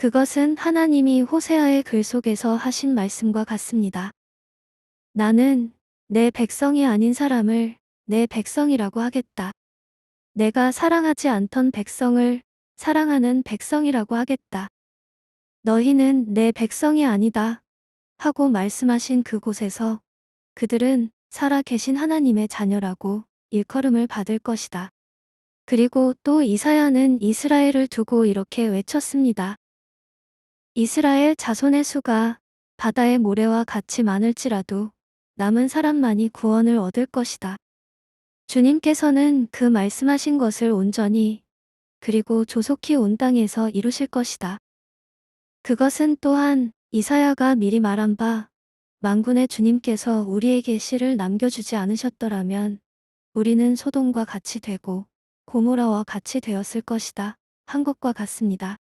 그것은 하나님이 호세아의 글 속에서 하신 말씀과 같습니다. 나는 내 백성이 아닌 사람을 내 백성이라고 하겠다. 내가 사랑하지 않던 백성을 사랑하는 백성이라고 하겠다. 너희는 내 백성이 아니다. 하고 말씀하신 그곳에서 그들은 살아 계신 하나님의 자녀라고 일컬음을 받을 것이다. 그리고 또 이사야는 이스라엘을 두고 이렇게 외쳤습니다. 이스라엘 자손의 수가 바다의 모래와 같이 많을지라도 남은 사람만이 구원을 얻을 것이다. 주님께서는 그 말씀하신 것을 온전히 그리고 조속히 온 땅에서 이루실 것이다. 그것은 또한 이사야가 미리 말한 바 만군의 주님께서 우리에게 씨를 남겨주지 않으셨더라면 우리는 소돔과 같이 되고 고모라와 같이 되었을 것이다 한 것과 같습니다.